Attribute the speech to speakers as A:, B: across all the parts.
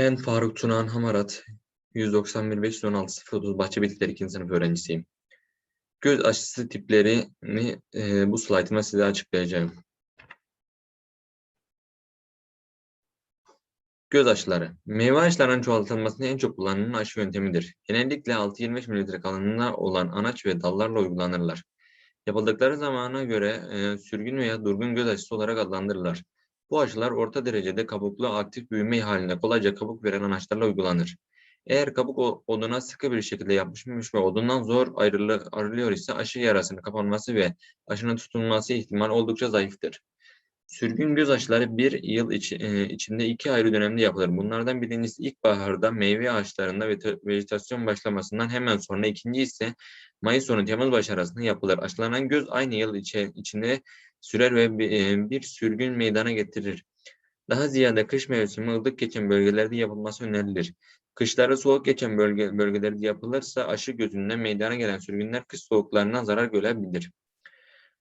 A: Ben Faruk Tunahan Hamarat, 191 516 030 Bahçe Bitkileri 2. sınıf öğrencisiyim. Göz aşısı tiplerini e, bu slaytımda size açıklayacağım. Göz aşıları. Meyve aşılarının çoğaltılmasında en çok kullanılan aşı yöntemidir. Genellikle 6-25 mililitre kalınlığında olan anaç ve dallarla uygulanırlar. Yapıldıkları zamana göre e, sürgün veya durgun göz aşısı olarak adlandırılır. Bu aşılar orta derecede kabuklu aktif büyüme halinde kolayca kabuk veren anaçlarla uygulanır. Eğer kabuk oduna sıkı bir şekilde yapışmış ve odundan zor ayrılı, ayrılıyor ise aşı yarasının kapanması ve aşının tutulması ihtimal oldukça zayıftır. Sürgün göz aşıları bir yıl e, içinde iki ayrı dönemde yapılır. Bunlardan birincisi ilkbaharda meyve ağaçlarında ve vejetasyon başlamasından hemen sonra ikinci ise Mayıs sonu Temmuz başı arasında yapılır. Aşılanan göz aynı yıl içi, içinde sürer ve bir, e, bir sürgün meydana getirir. Daha ziyade kış mevsimi ılık geçen bölgelerde yapılması önerilir. Kışları soğuk geçen bölge, bölgelerde yapılırsa aşı gözünden meydana gelen sürgünler kış soğuklarından zarar görebilir.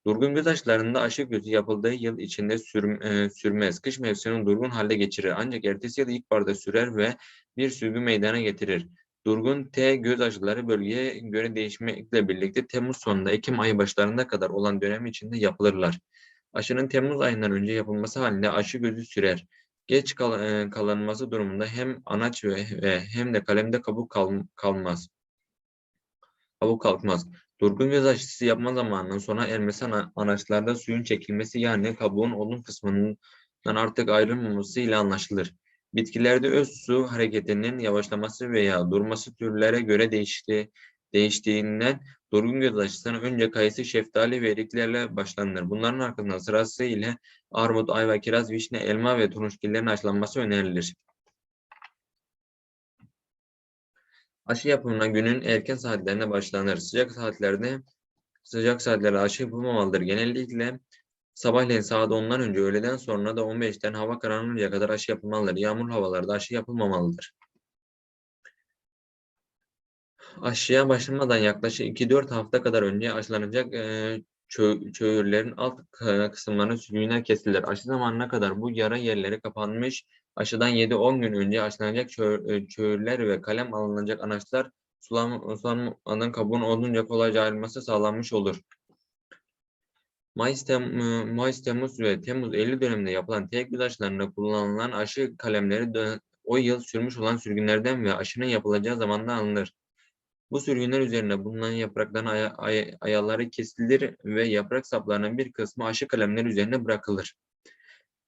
A: Durgun göz aşılarında aşı gözü yapıldığı yıl içinde sür, e, sürmez. Kış mevsimini durgun halde geçirir. Ancak ertesi yıl ilkbaharda sürer ve bir sürgün meydana getirir. Durgun T göz aşıları bölgeye göre değişmekle birlikte Temmuz sonunda Ekim ayı başlarında kadar olan dönem içinde yapılırlar. Aşının Temmuz ayından önce yapılması halinde aşı gözü sürer. Geç kal e, kalınması durumunda hem anaç ve, ve hem de kalemde kabuk kal kalmaz. Kabuk kalkmaz. Durgun göz aşısı yapma zamanının sona ermesi anaçlarda suyun çekilmesi yani kabuğun olun kısmından artık ayrılmaması ile anlaşılır. Bitkilerde öz su hareketinin yavaşlaması veya durması türlere göre değişti, değiştiğinden durgun göz aşısına önce kayısı, şeftali ve eriklerle başlanır. Bunların arkasından sırası ile armut, ayva, kiraz, vişne, elma ve turunçgillerin aşılanması önerilir. Aşı yapımına günün erken saatlerine başlanır. Sıcak saatlerde sıcak saatlerde aşı yapılmamalıdır. Genellikle sabahleyin saat 10'dan önce öğleden sonra da 15'ten hava kararıncaya kadar aşı yapılmalıdır. Yağmur havalarda aşı yapılmamalıdır. Aşıya başlamadan yaklaşık 2-4 hafta kadar önce aşılanacak e, çö çöğürlerin alt kısımlarına sürgünler kesilir. Aşı zamanına kadar bu yara yerleri kapanmış Aşıdan 7-10 gün önce aşılanacak çö çöğürler ve kalem alınacak anaçlar sulanmadan kabuğun olduğunca kolayca ayrılması sağlanmış olur. Mayıs, Tem Mayıs, Temmuz ve Temmuz 50 döneminde yapılan tek güz aşılarında kullanılan aşı kalemleri o yıl sürmüş olan sürgünlerden ve aşının yapılacağı zamandan alınır. Bu sürgünler üzerine bulunan yaprakların aya, aya, ayaları kesilir ve yaprak saplarının bir kısmı aşı kalemleri üzerine bırakılır.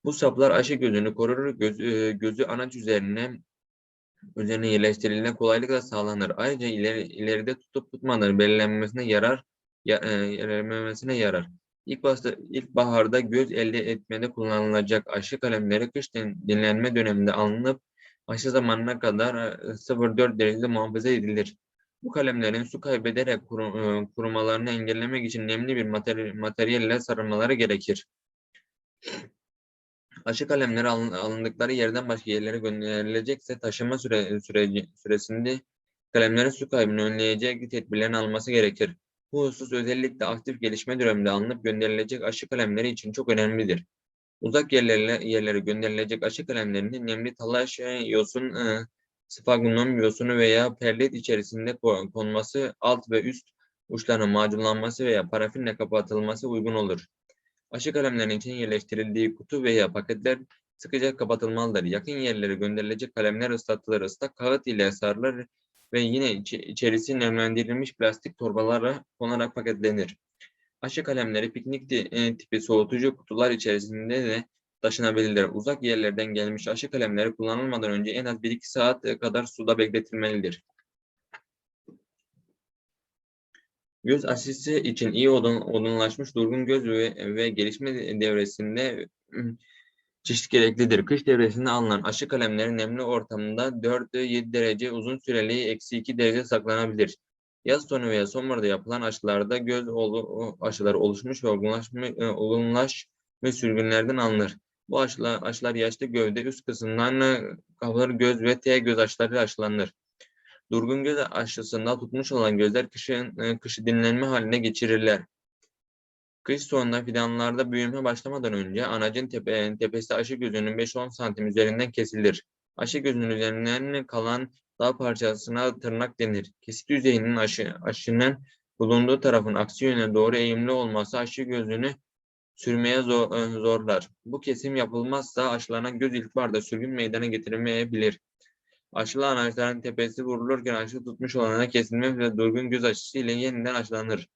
A: Bu saplar aşı gözünü korur, göz, e, gözü anaç üzerine üzerine yerleştirilene kolaylıkla sağlanır. Ayrıca ileri, ileride tutup tutmadan belirlenmesine yarar, ya, e, yerlenmemesine yarar. İlk, başta, ilk baharda göz elde etmede kullanılacak aşı kalemleri kış dinlenme döneminde alınıp aşı zamanına kadar 0,4 e, derecede muhafaza edilir. Bu kalemlerin su kaybederek e, kurumalarını engellemek için nemli bir materyal, materyalle sarılmaları gerekir. Aşı kalemleri alındıkları yerden başka yerlere gönderilecekse taşıma süre, süreci, süresinde kalemlerin su kaybını önleyecek tedbirlerin alması gerekir. Bu husus özellikle aktif gelişme döneminde alınıp gönderilecek aşı kalemleri için çok önemlidir. Uzak yerlere, yerlere gönderilecek aşı kalemlerinin nemli talaş, yosun, e, sfagnum yosunu veya perlit içerisinde konması, alt ve üst uçlarının macunlanması veya parafinle kapatılması uygun olur. Aşı kalemlerinin için yerleştirildiği kutu veya paketler sıkıca kapatılmalıdır. Yakın yerlere gönderilecek kalemler ıslatılır. Islak kağıt ile sarılır ve yine iç içerisi nemlendirilmiş plastik torbalara konarak paketlenir. Aşı kalemleri piknik e, tipi soğutucu kutular içerisinde de taşınabilirler. Uzak yerlerden gelmiş aşı kalemleri kullanılmadan önce en az 1-2 saat kadar suda bekletilmelidir. Göz aşısı için iyi odun, odunlaşmış durgun göz ve, ve gelişme devresinde çeşit gereklidir. Kış devresinde alınan aşı kalemleri nemli ortamda 4-7 derece uzun süreli eksi 2 derece saklanabilir. Yaz sonu veya sonbaharda yapılan aşılarda göz aşıları oluşmuş ve olgunlaşmış, e, olgunlaş ve sürgünlerden alınır. Bu aşılar, aşılar yaşlı gövde üst kısımdan e, kapılır göz ve T göz aşıları aşılanır. Durgun göz aşısında tutmuş olan gözler kışın, e, kışı dinlenme haline geçirirler. Kış sonunda fidanlarda büyüme başlamadan önce anacın tepe, tepesi aşı gözünün 5-10 santim üzerinden kesilir. Aşı gözünün üzerinden kalan dağ parçasına tırnak denir. Kesik yüzeyinin aşı, aşının bulunduğu tarafın aksi yöne doğru eğimli olması aşı gözünü sürmeye zor, e, zorlar. Bu kesim yapılmazsa aşılanan göz ilkbaharda sürgün meydana getiremeyebilir. Aşılı anaçların tepesi vurulurken aşı tutmuş olana kesilme ve durgun göz aşısı ile yeniden aşılanır.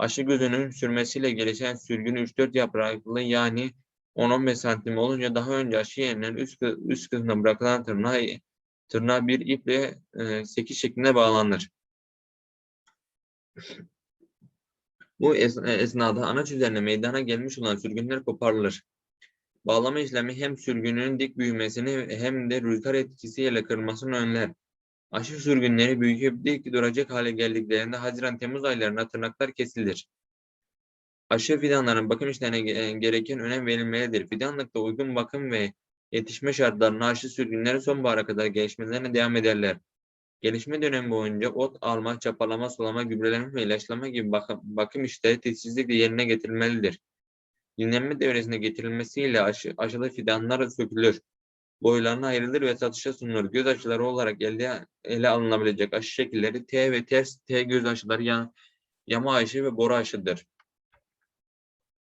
A: Aşı gözünün sürmesiyle gelişen sürgün 3-4 yapraklı yani 10-15 santim olunca daha önce aşı yerinden üst, üst kısmına bırakılan tırnağa, tırnağa bir iple e, sekiz şeklinde bağlanır. Bu es- e, esnada anaç üzerine meydana gelmiş olan sürgünler koparılır. Bağlama işlemi hem sürgünün dik büyümesini hem de rüzgar etkisiyle kırılmasını önler. Aşı sürgünleri büyüyüp duracak hale geldiklerinde Haziran-Temmuz aylarında tırnaklar kesilir. Aşı fidanların bakım işlerine ge- gereken önem verilmelidir. Fidanlıkta uygun bakım ve yetişme şartlarına aşı sürgünleri sonbahara kadar gelişmelerine devam ederler. Gelişme dönemi boyunca ot alma, çapalama, sulama, gübreleme ve ilaçlama gibi bakım, bakım işleri titizlikle yerine getirilmelidir. Dinlenme devresine getirilmesiyle aşı, aşılı fidanlar sökülür. Boylarına ayrılır ve satışa sunulur. Göz aşıları olarak elde, ele alınabilecek aşı şekilleri T ve ters T göz aşıları, ya- yama aşı ve boru aşıdır.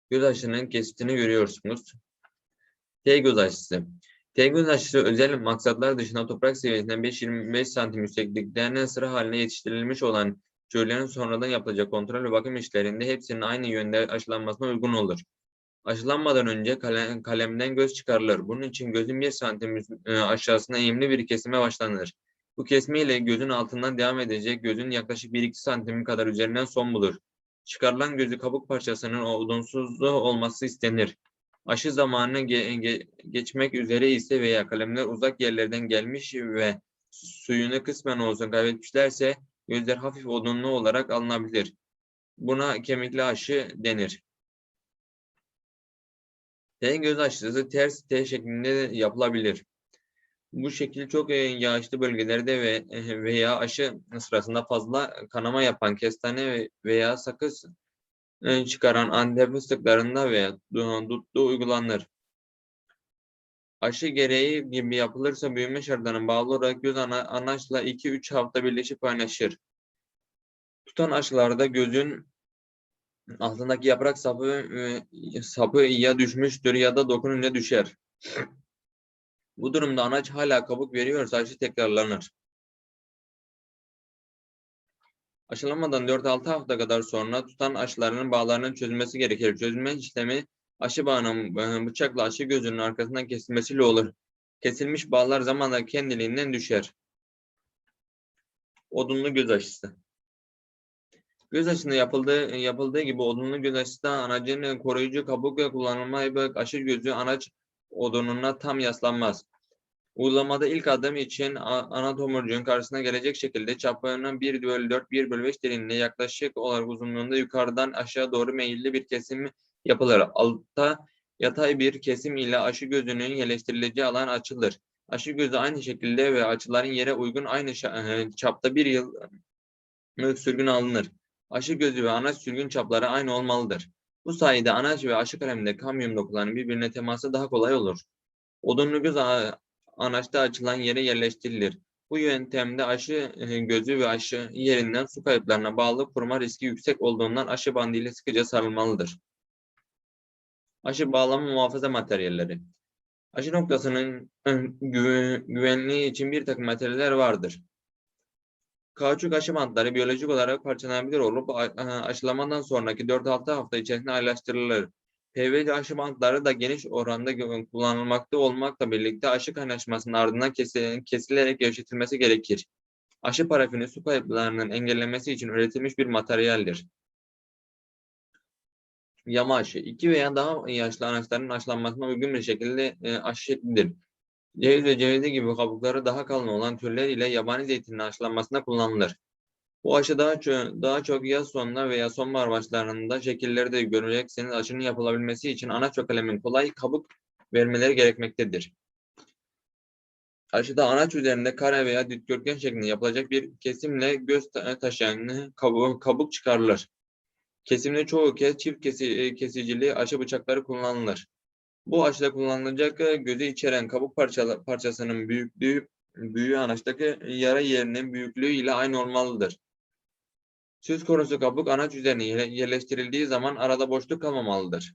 A: Göz aşının kesitini görüyorsunuz. T göz aşısı. T göz aşısı özel maksatlar dışında toprak seviyesinden 5-25 santim yüksekliklerine sıra haline yetiştirilmiş olan türlerin sonradan yapılacak kontrol ve bakım işlerinde hepsinin aynı yönde aşılanmasına uygun olur. Aşılanmadan önce kale- kalemden göz çıkarılır. Bunun için gözün 1 santim e, aşağısına eğimli bir kesime başlanır. Bu kesme ile gözün altından devam edecek gözün yaklaşık 1-2 santim kadar üzerinden son bulur. Çıkarılan gözü kabuk parçasının odunsuzluğu olması istenir. Aşı zamanı ge- ge- geçmek üzere ise veya kalemler uzak yerlerden gelmiş ve suyunu kısmen olsun kaybetmişlerse gözler hafif odunlu olarak alınabilir. Buna kemikli aşı denir. T göz aşısı ters T şeklinde de yapılabilir. Bu şekil çok e, yağışlı bölgelerde ve e, veya aşı sırasında fazla kanama yapan kestane ve- veya sakız e, çıkaran antep fıstıklarında veya du- dutlu uygulanır. Aşı gereği gibi yapılırsa büyüme şartlarına bağlı olarak göz ana, anaçla 2-3 hafta birleşip kaynaşır. Tutan aşılarda gözün altındaki yaprak sapı e, sapı ya düşmüştür ya da dokununca düşer. Bu durumda anaç hala kabuk veriyorsa aşı tekrarlanır. Aşılamadan 4-6 hafta kadar sonra tutan aşılarının bağlarının çözülmesi gerekir. Çözülme işlemi aşı bağının e, bıçakla aşı gözünün arkasından kesilmesiyle olur. Kesilmiş bağlar zamanla kendiliğinden düşer. Odunlu göz aşısı. Göz aşısında yapıldığı, yapıldığı gibi odunlu göz aşısı da anacın koruyucu kullanılma ve aşı gözü anaç odununa tam yaslanmaz. Uygulamada ilk adım için ana tomurcuğun karşısına gelecek şekilde çapının 1 bölü 4, 1 bölü 5 derinliğine yaklaşık olarak uzunluğunda yukarıdan aşağı doğru meyilli bir kesim yapılır. Altta yatay bir kesim ile aşı gözünün yerleştirileceği alan açılır. Aşı gözü aynı şekilde ve açıların yere uygun aynı e, çapta bir yıl e, sürgün alınır. Aşı gözü ve anaç sürgün çapları aynı olmalıdır. Bu sayede anaç ve aşı kaleminde kamyum dokularının birbirine teması daha kolay olur. Odunlu göz anaçta açılan yere yerleştirilir. Bu yöntemde aşı e, gözü ve aşı yerinden su kayıplarına bağlı kuruma riski yüksek olduğundan aşı bandı sıkıca sarılmalıdır. Aşı bağlama muhafaza materyalleri. Aşı noktasının e, güve- güvenliği için bir takım materyaller vardır. Kauçuk aşı bantları biyolojik olarak parçalanabilir olup a- a- aşılamadan sonraki 4-6 hafta içerisinde ayrıştırılır. PVC aşı bantları da geniş oranda gö- kullanılmakta olmakla birlikte aşı kaynaşmasının ardından kesi- kesilerek gevşetilmesi gerekir. Aşı parafini su kayıplarının engellemesi için üretilmiş bir materyaldir. Yama aşı. iki veya daha yaşlı anaçların aşılanmasına uygun bir şekilde e, aşı şeklidir. Ceviz ve cevizi gibi kabukları daha kalın olan türler ile yabani zeytinin aşılanmasında kullanılır. Bu aşı daha çok, daha çok yaz sonuna veya sonbahar başlarında şekilleri de görecekseniz aşının yapılabilmesi için anaç ve kolay kabuk vermeleri gerekmektedir. Aşıda anaç üzerinde kare veya dikdörtgen şeklinde yapılacak bir kesimle göz ta- taşıyan kabuk, kabuk çıkarılır. Kesimde çoğu kez çift kesi, kesicili aşı bıçakları kullanılır. Bu aşıda kullanılacak gözü içeren kabuk parçala- parçasının büyüklüğü büyüğü anaçtaki yara yerinin büyüklüğü ile aynı olmalıdır. Söz konusu kabuk anaç üzerine yerleştirildiği zaman arada boşluk kalmamalıdır.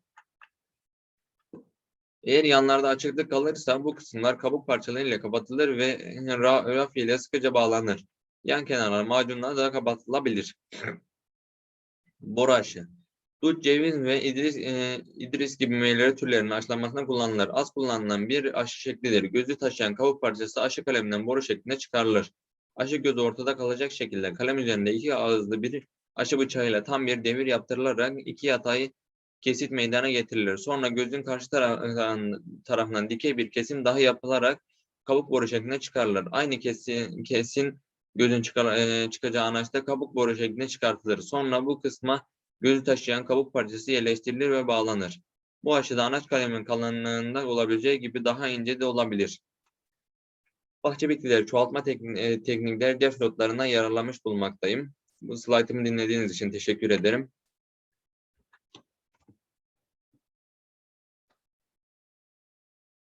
A: Eğer yanlarda açıklık kalırsa bu kısımlar kabuk parçalarıyla kapatılır ve ra- raf ile sıkıca bağlanır. Yan kenarlar macunla da kapatılabilir. Boru aşı. Dut, ceviz ve idris, e, idris gibi meyve türlerinin aşılanmasına kullanılır. Az kullanılan bir aşı şeklidir. Gözü taşıyan kabuk parçası aşı kaleminden boru şeklinde çıkarılır. Aşı gözü ortada kalacak şekilde kalem üzerinde iki ağızlı bir aşı bıçağıyla tam bir devir yaptırılarak iki yatay kesit meydana getirilir. Sonra gözün karşı tarafından, tarafından dikey bir kesim daha yapılarak kabuk boru şeklinde çıkarılır. Aynı kesin, kesin gözün çıkar, e, çıkacağı anaçta kabuk boru şeklinde çıkartılır. Sonra bu kısma gözü taşıyan kabuk parçası yerleştirilir ve bağlanır. Bu aşıda anaç kalemin kalınlığında olabileceği gibi daha ince de olabilir. Bahçe bitkileri çoğaltma e, teknikleri def notlarına yararlamış bulunmaktayım. Bu slaytımı dinlediğiniz için teşekkür ederim.